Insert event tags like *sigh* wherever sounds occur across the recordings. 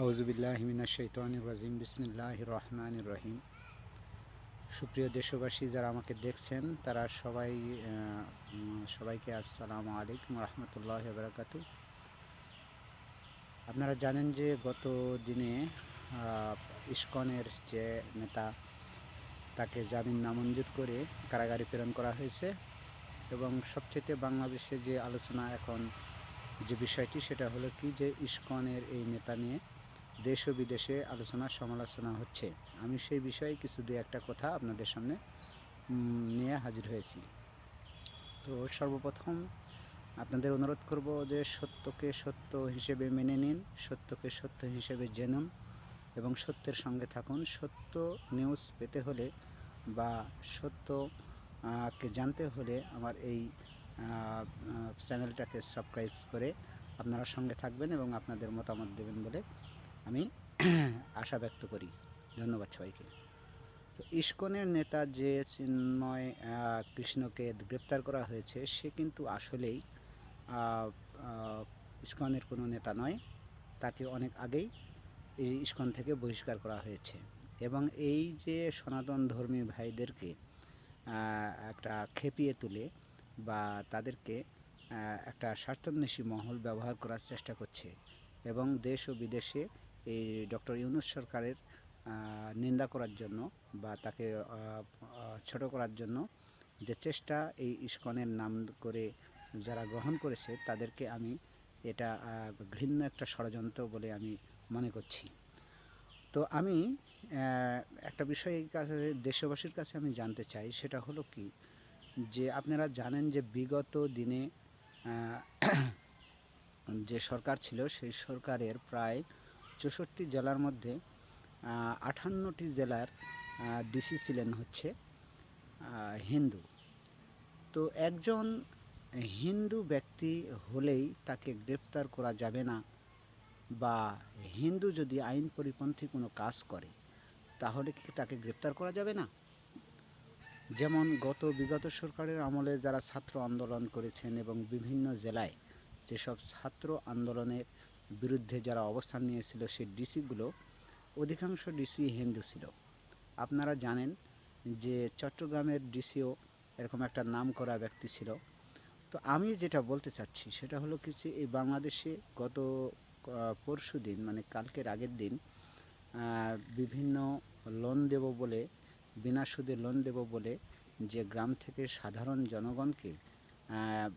আউজুবিল্লাহমিনাশাইতানির বিসমিল্লাহ রহমান রহিম। সুপ্রিয় দেশবাসী, যারা আমাকে দেখছেন, তারা সবাই সবাইকে আসসালামু আলাইকুম রহমতুল্লাহ বারাকাতু। আপনারা জানেন যে গত দিনে ইস্কনের যে নেতা, তাকে জামিন নামঞ্জুর করে কারাগারে প্রেরণ করা হয়েছে এবং সবচেয়ে বাংলাদেশে যে আলোচনা এখন যে বিষয়টি, সেটা হলো কি যে ইস্কনের এই নেতা নিয়ে দেশ ও বিদেশে আলোচনা সমালোচনা হচ্ছে। আমি সেই বিষয়ে কিছু দু একটা কথা আপনাদের সামনে নিয়ে হাজির হয়েছি। তো সর্বপ্রথম আপনাদের অনুরোধ করব যে সত্যকে সত্য হিসেবে মেনে নিন সত্যকে সত্য হিসেবে জেনুন এবং সত্যের সঙ্গে থাকুন। সত্য নিউজ পেতে হলে বা সত্য আহ, কে জানতে হলে আমার এই চ্যানেলটাকে সাবস্ক্রাইব করে আপনারা সঙ্গে থাকবেন এবং আপনাদের মতামত দেবেন বলে আমি *clears throat* আশা ব্যক্ত করি। ধন্যবাদ সবাইকে। তো ইস্কনের নেতা যে চিন্ময় কৃষ্ণকে গ্রেপ্তার করা হয়েছে, সে কিন্তু আসলেই ইস্কনের কোনো নেতা নয়। তাকে অনেক আগেই এই ইস্কন থেকে বহিষ্কার করা হয়েছে। এবং এই যে সনাতন ধর্মী ভাইদেরকে একটা খেপিয়ে তুলে বা তাদেরকে একটা স্বার্থান্বেষী মহল ব্যবহার করার চেষ্টা করছে এবং দেশ ও বিদেশে এই ডক্টর ইউনুস সরকারের নিন্দা করার জন্য বা তাকে ছোট করার জন্য যে চেষ্টা এই ইস্কনের নাম করে যারা গ্রহণ করেছে, তাদেরকে আমি এটা ঘৃণ্য একটা ষড়যন্ত্র বলে আমি মনে করছি। তো আমি একটা বিষয় কাছে, দেশবাসীর কাছে আমি জানতে চাই, সেটা হলো কি? যে আপনারা জানেন যে বিগত দিনে *coughs* যে সরকার ছিল, সেই সরকারের প্রায় চৌষট্টি জেলার মধ্যে আহ, আটান্নটি জেলার ডিসি ছিলেন হচ্ছে হিন্দু। তো একজন হিন্দু ব্যক্তি হলেই তাকে গ্রেপ্তার করা যাবে না বা হিন্দু যদি আইন পরিপন্থী কোনো কাজ করে তাহলে কি তাকে গ্রেপ্তার করা যাবে না? যেমন গত বিগত সরকারের আমলে যারা ছাত্র আন্দোলন করেছেন এবং বিভিন্ন জেলায় যেসব ছাত্র আন্দোলনের বিরুদ্ধে যারা অবস্থান নিয়েছিল সেই ডিসিগুলো অধিকাংশ ডিসি হিন্দু ছিল। আপনারা জানেন যে চট্টগ্রামের ডিসিও এরকম একটা নাম করা ব্যক্তি ছিল। তো আমি যেটা বলতে চাচ্ছি সেটা হলো কিছু এই বাংলাদেশে গত পরশু দিন মানে কালকের আগের দিন বিভিন্ন লোন দেব বলে, বিনা সুদে লোন দেব বলে যে গ্রাম থেকে সাধারণ জনগণকে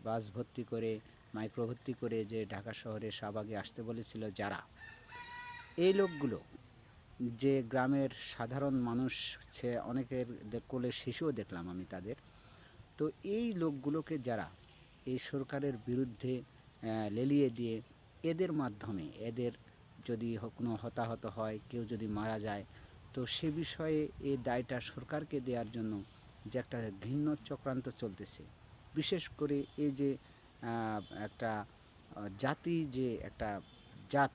বাস ভর্তি করে মাইক্রো ভর্তি করে যে ঢাকা শহরে শাহবাগে আসতে বলেছিল যারা। এই লোকগুলো, যে গ্রামের সাধারণ মানুষ, সে অনেকের কোলে শিশুও দেখলাম আমি তাদের। তো এই লোকগুলোকে যারা এই সরকারের বিরুদ্ধে লেলিয়ে দিয়ে এদের মাধ্যমে, এদের যদি কোনো হতাহত হয়, কেউ যদি মারা যায়, তো সে বিষয়ে এই দায়টা সরকারকে দেওয়ার জন্য যে একটা ঘৃণ্য চক্রান্ত চলতেছে। বিশেষ করে এই যে একটা জাতি যে একটা জাত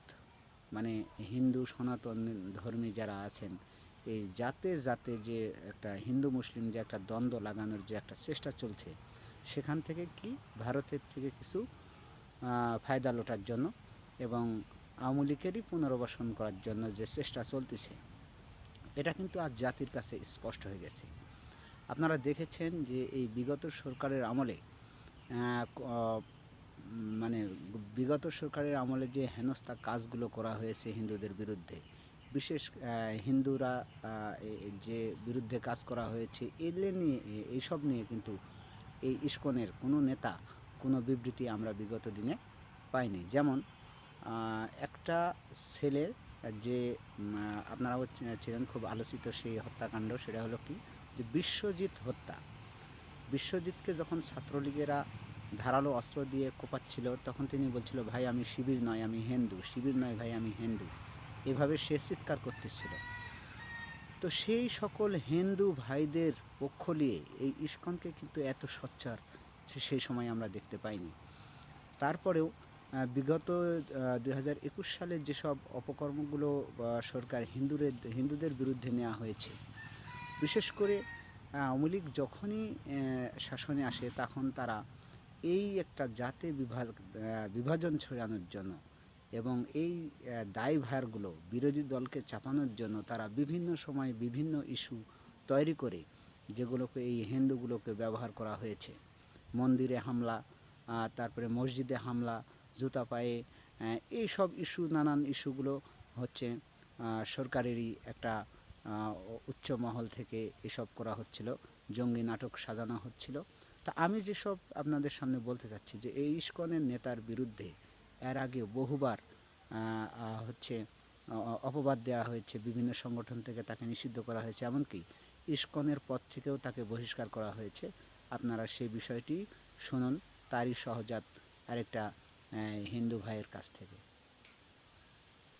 মানে হিন্দু সনাতন ধর্মী যারা আছেন, এই জাতে জাতে যে একটা হিন্দু মুসলিম যে একটা দ্বন্দ্ব লাগানোর যে একটা চেষ্টা চলছে, সেখান থেকে কি ভারতের থেকে কিছু ফায়দা লোটার জন্য এবং আওয়ামী লীগেরই পুনর্বাসন করার জন্য যে চেষ্টা চলতেছে, এটা কিন্তু আজ জাতির কাছে স্পষ্ট হয়ে গেছে। আপনারা দেখেছেন যে এই বিগত সরকারের আমলে মানে বিগত সরকারের আমলে যে হেনস্থা কাজগুলো করা হয়েছে হিন্দুদের বিরুদ্ধে, বিশেষ হিন্দুরা যে বিরুদ্ধে কাজ করা হয়েছে, এলে নিয়ে এইসব নিয়ে কিন্তু এই ইস্কনের কোনো নেতা কোনো বিবৃতি আমরা বিগত দিনে পাইনি। যেমন একটা ছেলে যে আপনারাও ছিলেন খুব আলোচিত সেই হত্যাকাণ্ড, সেটা হলো কি? যে বিশ্বজিৎ হত্যা। বিশ্বজিৎকে যখন ছাত্রলীগেরা ধারালো অস্ত্র দিয়ে কোপাচ্ছিল, তখন তিনি বলছিল, ভাই, আমি শিবির নয়, আমি হিন্দু। শিবির নয়, ভাই, আমি হিন্দু। এভাবে সে চিৎকার করতেছিল। তো সেই সকল হিন্দু ভাইদের পক্ষ নিয়ে এই ইস্কনকে কিন্তু এত সচ্চার সেই সময় আমরা দেখতে পাইনি। তারপরেও বিগত দুই সালের যেসব অপকর্মগুলো সরকার হিন্দুদের হিন্দুদের বিরুদ্ধে নেওয়া হয়েছে, বিশেষ করে আওয়ামী লীগ যখনই শাসনে আসে, তখন তারা এই একটা জাতি বিভাগ বিভাজন ছড়ানোর জন্য এবং এই দায়ভারগুলো বিরোধী দলকে চাপানোর জন্য তারা বিভিন্ন সময় বিভিন্ন ইস্যু তৈরি করে যেগুলোকে এই হিন্দুগুলোকে ব্যবহার করা হয়েছে। মন্দিরে হামলা তারপরে মসজিদে হামলা, জুতা পায়ে এই সব ইস্যু, নানান ইস্যুগুলো হচ্ছে সরকারেরই একটা উচ্চ মহল থেকে এসব করা হচ্ছিল। জঙ্গি নাটক সাজানো হচ্ছিল। তা আমি যেসব আপনাদের সামনে বলতে চাচ্ছি যে এই ইস্কনের নেতার বিরুদ্ধে এর আগে বহুবার হচ্ছে অপবাদ দেওয়া হয়েছে, বিভিন্ন সংগঠন থেকে তাকে নিষিদ্ধ করা হয়েছে, এমনকি ইস্কনের পদ থেকেও তাকে বহিষ্কার করা হয়েছে। আপনারা সেই বিষয়টি শুনুন, তারই সহজাত আরেকটা হিন্দু ভাইয়ের কাছ থেকে।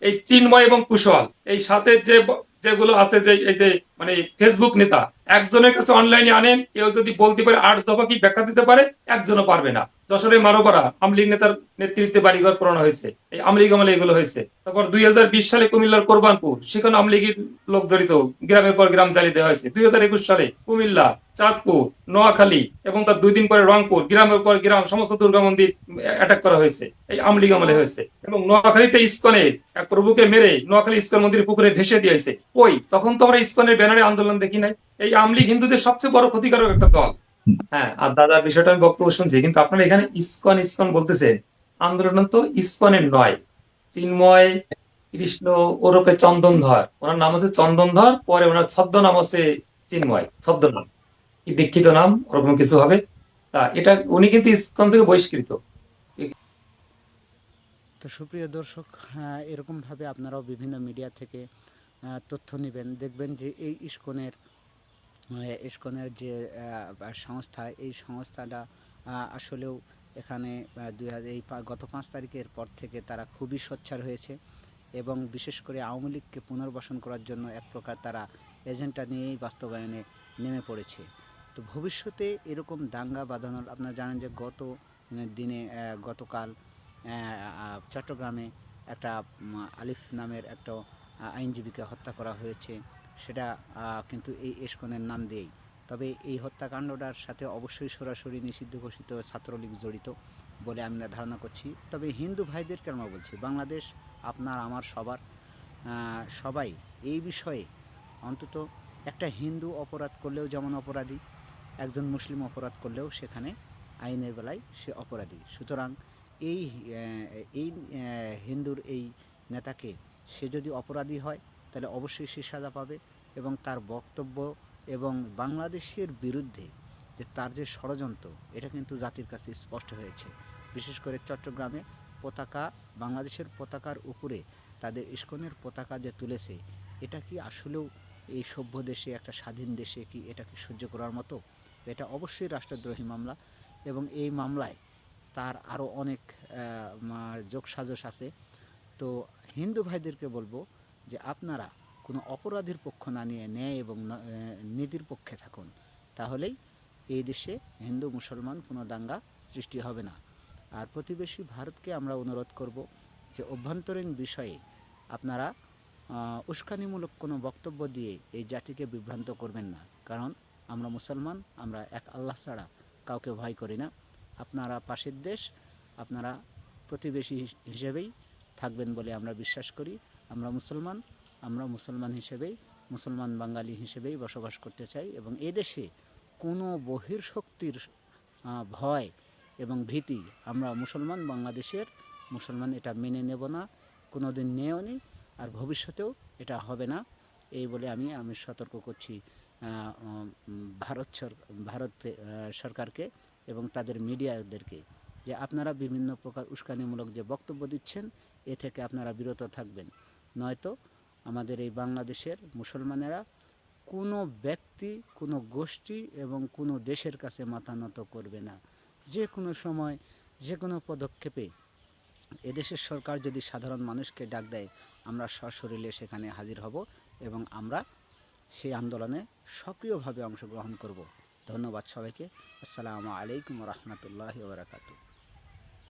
এই চিন্ময় এবং কুশল, এই সাথে যে, যেগুলো আছে যে, এই যে মানে ফেসবুক নেতা একজনের কাছে অনলাইনে আনেন, কেউ যদি বলতে পারে আট দফা কি ব্যাখ্যা দিতে পারে, একজনও পারবে না। যশোরে মারোপাড়া আমলিগ নেতার নেতৃত্বে বাড়িঘর পুরানো হয়েছে। এই আমলিগ আমলে এগুলো হয়েছে। তারপর দুই হাজার বিশ সালে কুমিল্লার কোরবানপুর, সেখানে আমলিগের লোক জড়িত। গ্রামের পর গ্রাম জ্বালিয়ে দেওয়া হয়েছে। দুই সালে কুমিল্লা, চাঁদপুর, নোয়াখালী এবং তার দুই দিন পরে রংপুর, গ্রামের পর গ্রাম, সমস্ত দুর্গা মন্দির অ্যাটাক করা হয়েছে। এই আমলিগ আমলে হয়েছে। এবং নোয়াখালীতে ইস্কনে এক প্রভুকে মেরে নোয়াখালী ইস্কন মন্দির পুকুরে ভেসে দিয়েছে। ওই তখন তো আমরা ইস্কনের ব্যানারে আন্দোলন দেখি নাই। এই আমলিগ হিন্দুদের সবচেয়ে বড় ক্ষতিকারক একটা দল। হ্যাঁ আর দাদা বিষয়টা আমি বক্তব্য শুনছি কিন্তু আপনারা এখানে ইস্কন ইস্কন বলতেছেন আন্দোলন তো ইস্কনের নয়। চিন্ময় কৃষ্ণ ওরফে চন্দনধর ওনার নাম হচ্ছে চন্দনধর পরে ওনার ছদ্ম নাম হচ্ছে চিন্ময় ছদ্ম নাম দীক্ষিত নাম ওরকম কিছু হবে। তা এটা উনি কিন্তু ইস্কন থেকে বহিষ্কৃত। তো সুপ্রিয় দর্শক হ্যাঁ, এরকমভাবে আপনারাও বিভিন্ন মিডিয়া থেকে তথ্য নেবেন। দেখবেন যে এই ইস্কনের ইস্কনের যে সংস্থা, এই সংস্থাটা আসলেও এখানে দুই এই গত পাঁচ তারিখের পর থেকে তারা খুবই সোচ্চার হয়েছে এবং বিশেষ করে আওয়ামী লীগকে পুনর্বাসন করার জন্য এক প্রকার তারা এজেন্ডা নিয়েই বাস্তবায়নে নেমে পড়েছে। তো ভবিষ্যতে এরকম দাঙ্গা বাঁধানোর, আপনারা জানেন যে গত দিনে গতকাল চট্টগ্রামে একটা আলিফ নামের একটা আইনজীবীকে হত্যা করা হয়েছে। সেটা কিন্তু এই এসকনের নাম দিয়েই। তবে এই হত্যাকাণ্ডটার সাথে অবশ্যই সরাসরি নিষিদ্ধ ঘোষিত ছাত্রলীগ জড়িত বলে আমরা ধারণা করছি। তবে হিন্দু ভাইদেরকে আমরা বলছি? বাংলাদেশ আপনার, আমার, সবার সবাই এই বিষয়ে অন্তত একটা হিন্দু অপরাধ করলেও যেমন অপরাধী, একজন মুসলিম অপরাধ করলেও সেখানে আইনের বেলায় সে অপরাধী। সুতরাং এই এই হিন্দুর এই নেতাকে সে যদি অপরাধী হয় তাহলে অবশ্যই সে সাজা পাবে এবং তার বক্তব্য এবং বাংলাদেশের বিরুদ্ধে যে তার যে ষড়যন্ত্র, এটা কিন্তু জাতির কাছে স্পষ্ট হয়েছে। বিশেষ করে চট্টগ্রামে পতাকা, বাংলাদেশের পতাকার উপরে তাদের ইস্কনের পতাকা যে তুলেছে, এটা কি আসলেও এই সভ্য দেশে, একটা স্বাধীন দেশে কি এটা কি সহ্য করার মতো? এটা অবশ্যই রাষ্ট্রদ্রোহী মামলা এবং এই মামলায় তার আরও অনেক যোগসাজশ আছে। তো হিন্দু ভাইদেরকে বলব যে আপনারা কোনো অপরাধীর পক্ষ না নিয়ে ন্যায় এবং নীতির পক্ষে থাকুন, তাহলেই এই দেশে হিন্দু, মুসলমান কোনো দাঙ্গা সৃষ্টি হবে না। আর প্রতিবেশী ভারতকে আমরা অনুরোধ করব যে অভ্যন্তরীণ বিষয়ে আপনারা উস্কানিমূলক কোনো বক্তব্য দিয়ে এই জাতিকে বিভ্রান্ত করবেন না। কারণ আমরা মুসলমান, আমরা এক আল্লাহ ছাড়া কাউকে ভয় করি না। আপনারা পাশের দেশ, আপনারা প্রতিবেশী হিসেবেই থাকবেন বলে আমরা বিশ্বাস করি। আমরা মুসলমান আমরা মুসলমান হিসেবেই, মুসলমান বাঙালি হিসেবেই বসবাস করতে চাই এবং এদেশে কোনো বহির্শক্তির ভয় এবং ভীতি আমরা মুসলমান বাংলাদেশের, মুসলমান এটা মেনে নেব না কোনো দিন নেও নি আর ভবিষ্যতেও এটা হবে না। এই বলে আমি আমি সতর্ক করছি ভারত ভারত সরকারকে এবং তাদের মিডিয়াদেরকে যে আপনারা বিভিন্ন প্রকার উস্কানিমূলক যে বক্তব্য দিচ্ছেন এ থেকে আপনারা বিরত থাকবেন। নয়তো আমাদের এই বাংলাদেশের মুসলমানেরা কোনো ব্যক্তি, কোনো গোষ্ঠী এবং কোনো দেশের কাছে মাথা নত করবে না। যে কোনো সময়, যে কোনো পদক্ষেপে এদেশের সরকার যদি সাধারণ মানুষকে ডাক দেয়, আমরা সশরীরে সেখানে হাজির হব এবং আমরা সেই আন্দোলনে সক্রিয়ভাবে অংশগ্রহণ করব। ধন্যবাদ সবাইকে। আসসালামু আলাইকুম রহমতুল্লাহ বারাকাতু